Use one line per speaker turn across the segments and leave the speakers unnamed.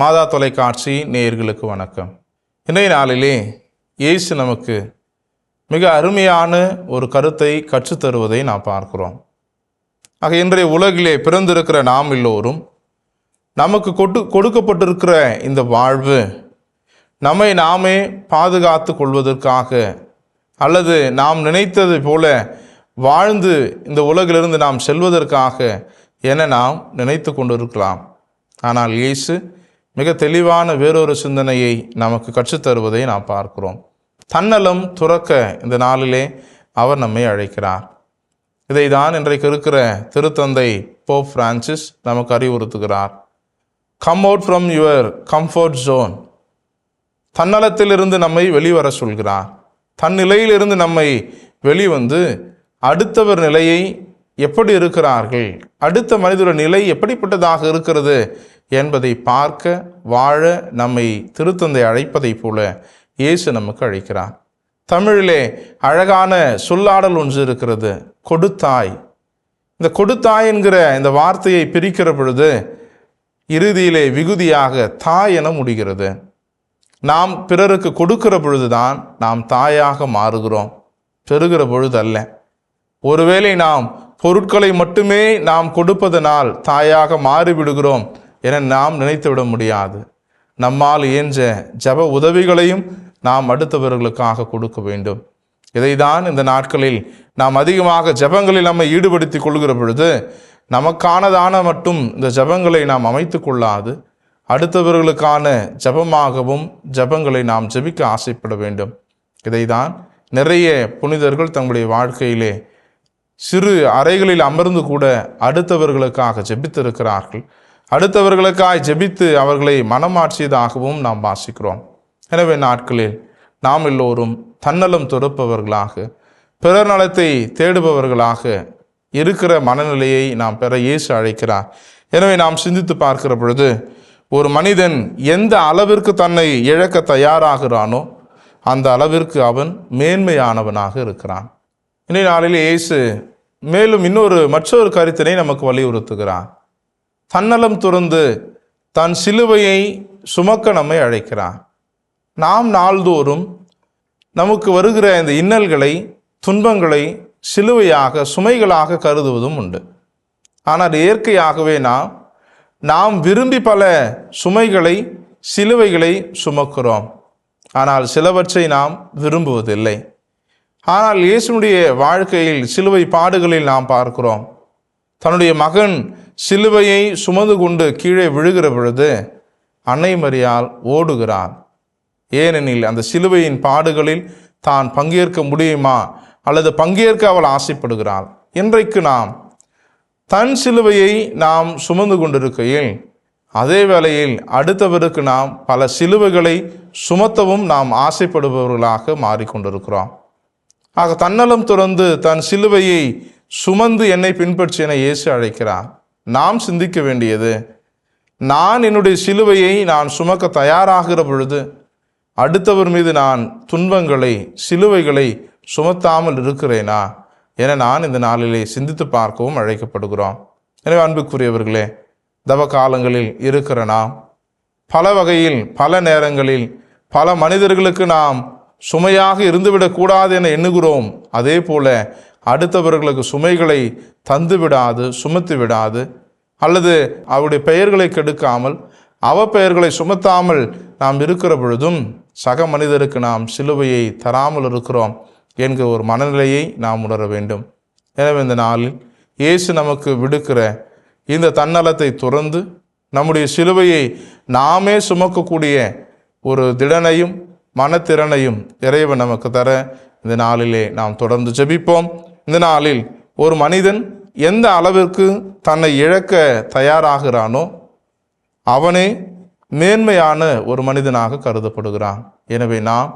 மாதா தொலைக்காட்சி நேயர்களுக்கு வணக்கம். இன்றைய நாளிலே இயேசு நமக்கு மிக அருமையான ஒரு கருத்தை கற்றுத்தருவதை நாம் பார்க்கிறோம். ஆக இன்றைய உலகிலே பிறந்திருக்கிற நாம் எல்லோரும் நமக்கு கொடு கொடுக்கப்பட்டிருக்கிற இந்த வாழ்வு நம்மை நாமே பாதுகாத்து கொள்வதற்காக அல்லது நாம் நினைத்தது போல வாழ்ந்து இந்த உலகிலிருந்து நாம் செல்வதற்காக என நாம் நினைத்து கொண்டிருக்கலாம். ஆனால் இயேசு மிக தெளிவான வேறொரு சிந்தனையை நமக்கு கற்றுத்தருவதை நாம் பார்க்கிறோம். தன்னலம் துறக்க இந்த நாளிலே அவர் நம்மை அழைக்கிறார். இதை தான் இன்றைக்கு இருக்கிற திருத்தந்தை போப் பிரான்சிஸ் நமக்கு அறிவுறுத்துகிறார். Come out from your comfort zone தன்னலத்திலிருந்து நம்மை வெளிவர சொல்கிறார். தன் நிலையிலிருந்து நம்மை வெளிவந்து அடுத்தவர் நிலையை எப்படி இருக்கிறார்கள்? அடுத்த மனிதர நிலை எப்படிப்பட்டதாக இருக்கிறது? என்பதை பார்க்க வாழ நம்மை திருத்தந்தை அழைப்பதைப் போல இயேசு நமக்கு அழைக்கிறார். தமிழிலே அழகான சொல்லாடல் ஒன்று இருக்கிறது கொடுத்தாய். இந்த கொடுத்தாய் என்கிற இந்த வார்த்தையை பிரிக்கிற பொழுது இறுதியிலே விகுதியாக தாய் என முடிகிறது. நாம் பிறருக்கு கொடுக்கிற பொழுதுதான் நாம் தாயாக மாறுகிறோம். பெறுகிற பொழுது அல்ல ஒருவேளை நாம் பொருட்களை மட்டுமே நாம் கொடுப்பதனால் தாயாக மாறிவிடுகிறோம் என நாம் நினைத்துவிட முடியாது. நம்மால் இயன்ற ஜப உதவிகளையும் நாம் அடுத்தவர்களுக்காக கொடுக்க வேண்டும். இதைதான் இந்த நாட்களில் நாம் அதிகமாக ஜபங்களில் நம்மை ஈடுபடுத்திக் கொள்கிற பொழுது நமக்கானதான மட்டும் இந்த ஜபங்களை நாம் அமைத்து கொள்ளாது அடுத்தவர்களுக்கான ஜபமாகவும் ஜபங்களை நாம் ஜெபிக்க ஆசைப்பட வேண்டும். இதைதான் நிறைய புனிதர்கள் தங்களுடைய வாழ்க்கையிலே சிறு அறைகளில் அமர்ந்து கூட அடுத்தவர்களுக்காக ஜெபித்திருக்கிறார்கள். அடுத்தவர்களுக்காய் ஜெபித்து அவர்களை மனமாற்றியதாகவும் நாம் வாசிக்கிறோம். எனவே நாட்களில் நாம் எல்லோரும் தன்னலம் துறப்பவர்களாக பிறர் நலத்தை தேடுபவர்களாக இருக்கிற மனநிலையை நாம் பெற இயேசு அழைக்கிறார். எனவே நாம் சிந்தித்து பார்க்கிற பொழுது ஒரு மனிதன் எந்த அளவிற்கு தன்னை இழக்க தயாராகிறானோ அந்த அளவிற்கு அவன் மேன்மையானவனாக இருக்கிறான். இன்றைய நாளில் இயேசு மேலும் இன்னொரு மற்றொரு கருத்தினை நமக்கு வலியுறுத்துகிறார். தன்னலம் துறந்து தன் சிலுவையை சுமக்க நம்மை அழைக்கிறார். நாம் நாள்தோறும் நமக்கு வருகிற இந்த இன்னல்களை துன்பங்களை சிலுவையாக சுமைகளாக கருதுவதும் உண்டு. ஆனால் இயற்கையாகவே நாம் நாம் விரும்பி பல சுமைகளை சிலுவைகளை சுமக்கிறோம். ஆனால் சிலவற்றை நாம் விரும்புவதில்லை. ஆனால் இயேசுனுடைய வாழ்க்கையில் சிலுவை பாடுகளில் நாம் பார்க்கிறோம். தன்னுடைய மகன் சிலுவையை சுமந்து கொண்டு கீழே விழுகிற பொழுது அன்னை மரியால் ஓடுகிறார் ஏனெனில் அந்த சிலுவையின் பாடுகளில் தான் பங்கேற்க முடியுமா? அல்லது பங்கேற்க அவள் ஆசைப்படுகிறாள்? இன்றைக்கு நாம் தன் சிலுவையை நாம் சுமந்து கொண்டிருக்கையில் அதே வேளையில் அடுத்தவருக்கு நாம் பல சிலுவைகளை சுமத்தவும் நாம் ஆசைப்படுபவர்களாக மாறிக்கொண்டிருக்கிறோம். ஆக தன்னலம் துறந்து தன் சிலுவையை சுமந்து என்னை பின்பற்றி என இயேசு அழைக்கிறார். நாம் சிந்திக்க வேண்டியது நான் என்னுடைய சிலுவையை நான் சுமக்க தயாராகிற பொழுது அடுத்தவர் மீது நான் துன்பங்களை சிலுவைகளை சுமத்தாமல் இருக்கிறேனா என நான் இந்த நாளிலே சிந்தித்து பார்க்கவும் அழைக்கப்படுகிறோம். எனவே அன்புக்குரியவர்களே தவ காலங்களில் இருக்கிற நாம் பல வகையில் பல நேரங்களில் பல மனிதர்களுக்கு நாம் சுமையாக இருந்துவிடக்கூடாது என எண்ணுகிறோம். அதே போல அடுத்தவர்களுக்கு சுமைகளை தந்து விடாது சுமத்தி விடாது அல்லது அவருடைய பெயர்களை கெடுக்காமல் அவ பெயர்களை சுமத்தாமல் நாம் இருக்கிற பொழுதும் சக மனிதருக்கு நாம் சிலுவையை தராமல் இருக்கிறோம் என்கிற ஒரு மனநிலையை நாம் உணர வேண்டும். எனவே இந்த நாளில் இயேசு நமக்கு விடுக்கிற இந்த தன்னலத்தை துறந்து நம்முடைய சிலுவையை நாமே சுமக்கக்கூடிய ஒரு திடனையும் மனத்திறனையும் இறைவன் நமக்கு தர இந்த நாளிலே நாம் தொடர்ந்து ஜெபிப்போம். இந்த நாளில் ஒரு மனிதன் எந்த அளவிற்கு தன்னை இழக்க தயாராகிறானோ அவனே மேன்மையான ஒரு மனிதனாக கருதப்படுகிறான். எனவே நாம்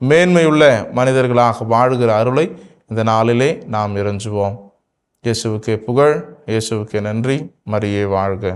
மேன்மையுள்ள மனிதர்களாக வாழ்கிற அருளை இந்த நாளிலே நாம் இறைஞ்சுவோம். இயேசுவுக்கே புகழ் இயேசுவுக்கே நன்றி. மரியே வாழ்க.